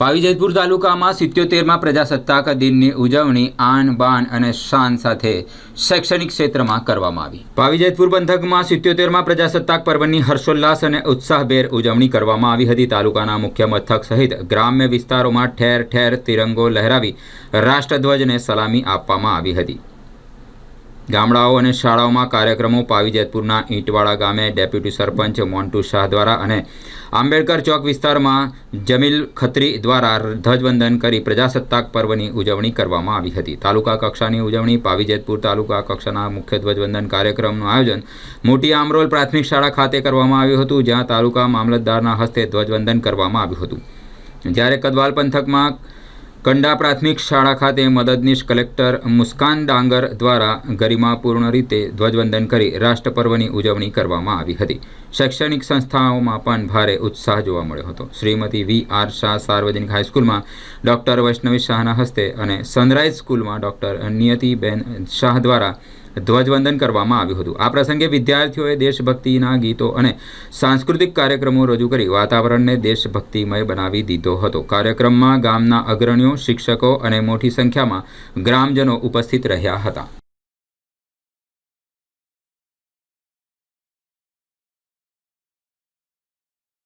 પાવીજેતપુર તાલુકામાં સિત્યોતેરમાં પ્રજાસત્તાક દિનની ઉજવણી, આન, બાન અને શાન સાથે શૈક્ષણિક ક્ષેત્રમાં કરવામાં આવી. પાવીજેતપુર પંથકમાં સિત્યોતેરમાં પ્રજાસત્તાક પર્વની હર્ષોલ્લાસ અને ઉત્સાહભેર ઉજવણી કરવામાં આવી હતી. તાલુકાના મુખ્ય મથક સહિત ગ્રામ્ય વિસ્તારોમાં ઠેર ઠેર તિરંગો લહેરાવી રાષ્ટ્રધ્વજને સલામી આપવામાં આવી હતી. ગામડાઓ અને શાળાઓમાં કાર્યક્રમો પાવીજેતપુરના ઈંટવાડા ગામે ડેપ્યુટી સરપંચ મોન્ટુ શાહ દ્વારા અને આંબેડકર ચોક વિસ્તારમાં જમીલ ખત્રી દ્વારા ધ્વજવંદન કરી પ્રજાસત્તાક પર્વની ઉજવણી કરવામાં આવી હતી. તાલુકા કક્ષાની ઉજવણી પાવીજેતપુર તાલુકા કક્ષાના મુખ્ય ધ્વજવંદન કાર્યક્રમનું આયોજન મોટી આમરોલ પ્રાથમિક શાળા ખાતે કરવામાં આવ્યું હતું, જ્યાં તાલુકા મામલતદારના હસ્તે ધ્વજવંદન કરવામાં આવ્યું હતું. જ્યારે કદવાલ પંથકમાં કંડા પ્રાથમિક શાળા ખાતે મદદનીશ કલેક્ટર મુસ્કાન ડાંગર દ્વારા ગરિમાપૂર્ણ રીતે ધ્વજવંદન કરી રાષ્ટ્રપર્વની ઉજવણી કરવામાં આવી હતી. શૈક્ષણિક સંસ્થાઓમાં પણ ભારે ઉત્સાહ જોવા મળ્યો હતો. શ્રીમતી વી આર શાહ સાર્વજનિક હાઈસ્કૂલમાં ડૉક્ટર વૈષ્ણવી શાહના હસ્તે અને સનરાઈઝ સ્કૂલમાં ડૉક્ટર નિયતિબેન શાહ દ્વારા ધ્વજવંદન કરવામાં આવ્યું હતું. આ પ્રસંગે વિદ્યાર્થીઓએ દેશભક્તિના ગીતો અને સાંસ્કૃતિક કાર્યક્રમો રજૂ કરી વાતાવરણને દેશભક્તિમય બનાવી દીધો હતો. કાર્યક્રમમાં ગામના અગ્રણીઓ, શિક્ષકો અને મોટી સંખ્યામાં ગ્રામજનો ઉપસ્થિત રહ્યા હતા.